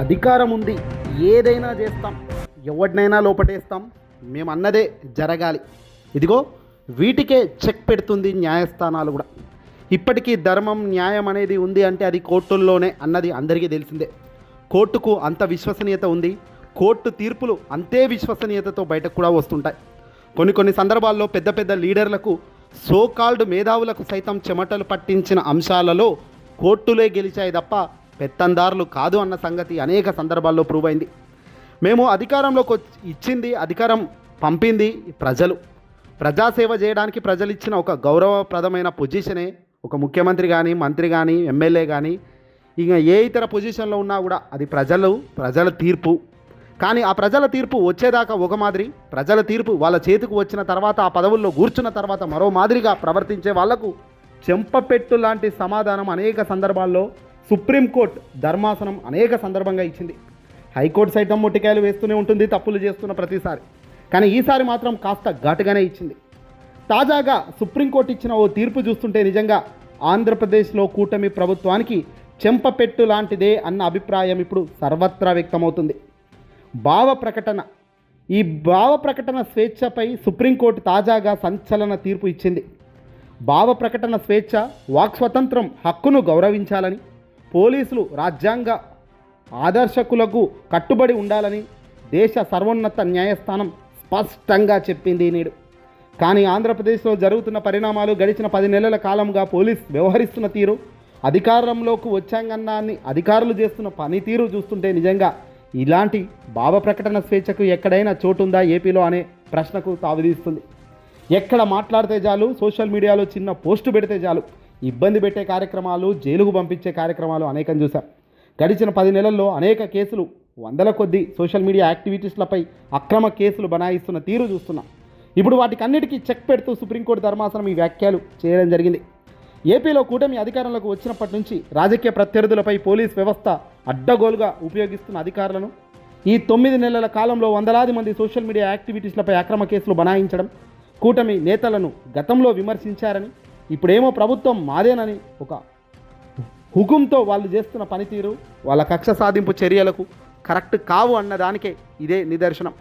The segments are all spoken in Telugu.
అధికారం ఉంది. ఏదైనా చేస్తాం. ఎవరినైనా లోపటేస్తాం. మేము అన్నదే జరగాలి. ఇదిగో వీటికే చెక్ పెడుతుంది న్యాయస్థానాలు కూడా. ఇప్పటికీ ధర్మం న్యాయం అనేది ఉంది అంటే అది కోర్టుల్లోనే అన్నది అందరికీ తెలిసిందే. కోర్టుకు అంత విశ్వసనీయత ఉంది. కోర్టు తీర్పులు అంతే విశ్వసనీయతతో బయటకు కూడా వస్తుంటాయి. కొన్ని కొన్ని సందర్భాల్లో పెద్ద పెద్ద లీడర్లకు సోకాల్డ్ మేధావులకు సైతం చెమటలు పట్టించిన అంశాలలో కోర్టులే గెలిచాయి తప్ప పెత్తందారులు కాదు అన్న సంగతి అనేక సందర్భాల్లో ప్రూవ్ అయింది. మేము అధికారంలోకి వచ్చి ఇచ్చింది అధికారం పంపింది ప్రజలు. ప్రజాసేవ చేయడానికి ప్రజలు ఇచ్చిన ఒక గౌరవప్రదమైన పొజిషనే ఒక ముఖ్యమంత్రి కానీ మంత్రి కానీ ఎమ్మెల్యే కానీ ఇంకా ఏ ఇతర పొజిషన్లో ఉన్నా కూడా అది ప్రజలు ప్రజల తీర్పు. కానీ ఆ ప్రజల తీర్పు వచ్చేదాకా ఒక మాదిరి ప్రజల తీర్పు వాళ్ళ చేతికి వచ్చిన తర్వాత ఆ పదవుల్లో కూర్చున్న తర్వాత మరో మాదిరిగా ప్రవర్తించే వాళ్ళకు చెంపపెట్టు లాంటి సమాధానం అనేక సందర్భాల్లో సుప్రీంకోర్టు ధర్మాసనం అనేక సందర్భంగా ఇచ్చింది. హైకోర్టు సైతం మొట్టికాయలు వేస్తూనే ఉంటుంది తప్పులు చేస్తున్న ప్రతిసారి. కానీ ఈసారి మాత్రం కాస్త ఘాటుగానే ఇచ్చింది. తాజాగా సుప్రీంకోర్టు ఇచ్చిన ఓ తీర్పు చూస్తుంటే నిజంగా ఆంధ్రప్రదేశ్లో కూటమి ప్రభుత్వానికి చెంపపెట్టు లాంటిదే అన్న అభిప్రాయం ఇప్పుడు సర్వత్రా వ్యక్తమవుతుంది. భావ ప్రకటన ఈ భావ ప్రకటన స్వేచ్ఛపై సుప్రీంకోర్టు తాజాగా సంచలన తీర్పు ఇచ్చింది. భావ ప్రకటన స్వేచ్ఛ వాక్ స్వతంత్రం హక్కును గౌరవించాలని పోలీసులు రాజ్యాంగ ఆదర్శకులకు కట్టుబడి ఉండాలని దేశ సర్వోన్నత న్యాయస్థానం స్పష్టంగా చెప్పింది నేడు. కానీ ఆంధ్రప్రదేశ్లో జరుగుతున్న పరిణామాలు గడిచిన పది నెలల కాలంగా పోలీస్ వ్యవహరిస్తున్న తీరు అధికారంలోకి వచ్చాంగన్నాన్ని అధికారులు చేస్తున్న పనితీరు చూస్తుంటే నిజంగా ఇలాంటి భావ ప్రకటన స్వేచ్ఛకు ఎక్కడైనా చోటుందా ఏపీలో అనే ప్రశ్నకు తావిదీస్తుంది. ఎక్కడ మాట్లాడితే చాలు సోషల్ మీడియాలో చిన్న పోస్టు పెడితే చాలు ఇబ్బంది పెట్టే కార్యక్రమాలు జైలుకు పంపించే కార్యక్రమాలు అనేకం చూశాం. గడిచిన పది నెలల్లో అనేక కేసులు వందల కొద్దీ సోషల్ మీడియా యాక్టివిటీస్లపై అక్రమ కేసులు బనాయిస్తున్న తీరు చూస్తున్నాం. ఇప్పుడు వాటికన్నిటికీ చెక్ పెడుతూ సుప్రీంకోర్టు ధర్మాసనం ఈ వ్యాఖ్యలు చేయడం జరిగింది. ఏపీలో కూటమి అధికారంలోకి వచ్చినప్పటి నుంచి రాజకీయ ప్రత్యర్థులపై పోలీస్ వ్యవస్థ అడ్డగోలుగా ఉపయోగిస్తున్న అధికారులను ఈ తొమ్మిది నెలల కాలంలో వందలాది మంది సోషల్ మీడియా యాక్టివిటీస్లపై అక్రమ కేసులు బనాయించడం కూటమి నేతలను గతంలో విమర్శించారని ఇప్పుడేమో ప్రభుత్వం మాదేనని ఒక హుకుంతో వాళ్ళు చేస్తున్న పనితీరు వాళ్ళ కక్ష సాధింపు చర్యలకు కరెక్ట్ కావు అన్నదానికే ఇదే నిదర్శనం.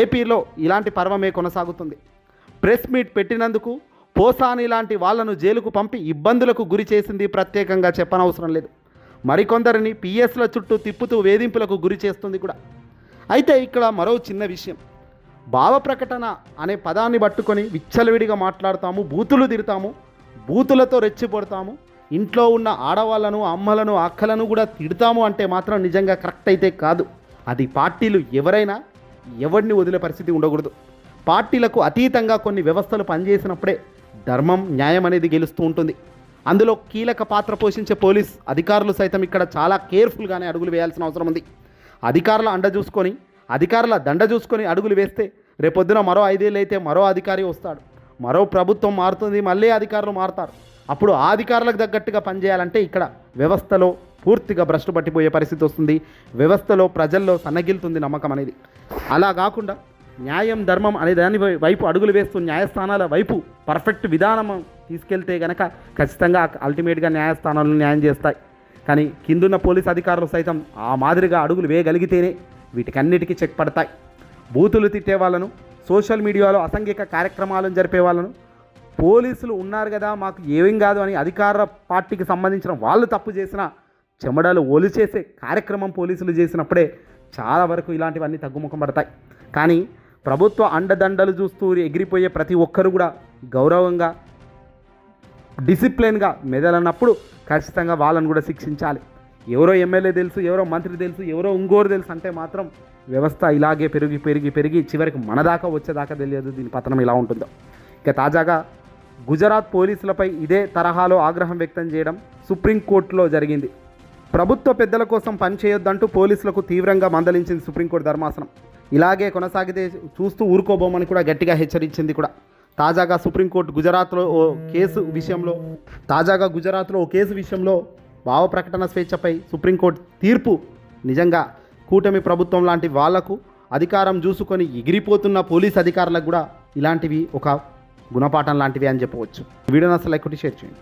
ఏపీలో ఇలాంటి పర్వమే కొనసాగుతుంది. ప్రెస్ మీట్ పెట్టినందుకు పోసాని లాంటి వాళ్ళను జైలుకు పంపి ఇబ్బందులకు గురి చేసింది ప్రత్యేకంగా చెప్పనవసరం లేదు. మరికొందరిని పిఎస్ల చుట్టూ తిప్పుతూ వేధింపులకు గురి చేస్తుంది కూడా. అయితే ఇక్కడ మరో చిన్న విషయం. భావ ప్రకటన అనే పదాన్ని పట్టుకొని విచ్చలవిడిగా మాట్లాడతాము బూతులు తిడతాము బూతులతో రెచ్చిపడతాము. ఇంట్లో ఉన్న ఆడవాళ్ళను అమ్మలను అక్కలను కూడా తిడతాము అంటే మాత్రం నిజంగా కరెక్ట్ అయితే కాదు. అది పార్టీలు ఎవరైనా ఎవరిని వదిలే పరిస్థితి ఉండకూడదు. పార్టీలకు అతీతంగా కొన్ని వ్యవస్థలు పనిచేసినప్పుడే ధర్మం న్యాయం అనేది గెలుస్తూ ఉంటుంది. అందులో కీలక పాత్ర పోషించే పోలీస్ అధికారులు సైతం ఇక్కడ చాలా కేర్ఫుల్గానే అడుగులు వేయాల్సిన అవసరం ఉంది. అధికారుల అండ చూసుకొని అధికారుల దండ చూసుకొని అడుగులు వేస్తే రేపొద్దున మరో ఐదేళ్ళు అయితే మరో అధికారి వస్తాడు. మరో ప్రభుత్వం మారుతుంది మళ్ళీ అధికారులు మారుతారు. అప్పుడు ఆ అధికారులకు తగ్గట్టుగా పనిచేయాలంటే ఇక్కడ వ్యవస్థలో పూర్తిగా భ్రష్టు పట్టిపోయే పరిస్థితి వస్తుంది. వ్యవస్థలో ప్రజల్లో సన్నగిలుతుంది నమ్మకం అనేది. అలా కాకుండా న్యాయం ధర్మం అనే దాని వై- వైపు అడుగులు వేస్తూ న్యాయస్థానాల వైపు పర్ఫెక్ట్ విధానం తీసుకెళ్తే గనక ఖచ్చితంగా అల్టిమేట్గా న్యాయస్థానాలను న్యాయం చేస్తాయి. కానీ కిందున్న పోలీస్ అధికారులు సైతం ఆ మాదిరిగా అడుగులు వేయగలిగితేనే వీటికన్నిటికీ చెక్ పడతాయి. బూతులు తిట్టే వాళ్ళను సోషల్ మీడియాలో అసంఘిక కార్యక్రమాలను జరిపే వాళ్ళను. పోలీసులు ఉన్నారు కదా మాకు ఏమేం కాదు అని అధికార పార్టీకి సంబంధించిన వాళ్ళు తప్పు చేసిన చెమడలు ఒలిచేసే కార్యక్రమం పోలీసులు చేసినప్పుడే చాలా వరకు ఇలాంటివన్నీ తగ్గుముఖం పడతాయి. కానీ ప్రభుత్వ అండదండలు చూస్తూ ఎగిరిపోయే ప్రతి ఒక్కరు కూడా గౌరవంగా డిసిప్లిన్గా మెదలన్నప్పుడు ఖచ్చితంగా వాళ్ళని కూడా శిక్షించాలి. ఎవరో ఎమ్మెల్యే తెలుసు ఎవరో మంత్రి తెలుసు ఎవరో ఇంకోరు తెలుసు అంటే మాత్రం వ్యవస్థ ఇలాగే పెరిగి పెరిగి పెరిగి చివరికి మన దాకా వచ్చేదాకా తెలియదు దీని పతనం ఇలా ఉంటుందో. ఇక తాజాగా గుజరాత్ పోలీసులపై ఇదే తరహాలో ఆగ్రహం వ్యక్తం చేయడం సుప్రీంకోర్టులో జరిగింది. ప్రభుత్వ పెద్దల కోసం పనిచేయొద్దంటూ పోలీసులకు తీవ్రంగా మందలించింది సుప్రీంకోర్టు ధర్మాసనం. ఇలాగే కొనసాగితే చూస్తూ ఊరుకోబోమని కూడా గట్టిగా హెచ్చరించింది కూడా. తాజాగా సుప్రీంకోర్టు గుజరాత్లో ఓ కేసు విషయంలో తాజాగా గుజరాత్లో ఓ కేసు విషయంలో భావ ప్రకటన స్వేచ్ఛపై సుప్రీంకోర్టు తీర్పు నిజంగా కూటమి ప్రభుత్వం లాంటి వాళ్ళకు అధికారం చూసుకొని ఎగిరిపోతున్న పోలీస్ అధికారులకు కూడా ఇలాంటివి ఒక గుణపాఠం లాంటివి అని చెప్పవచ్చు. వీడియో అసలు ఎక్కువ షేర్ చేయండి.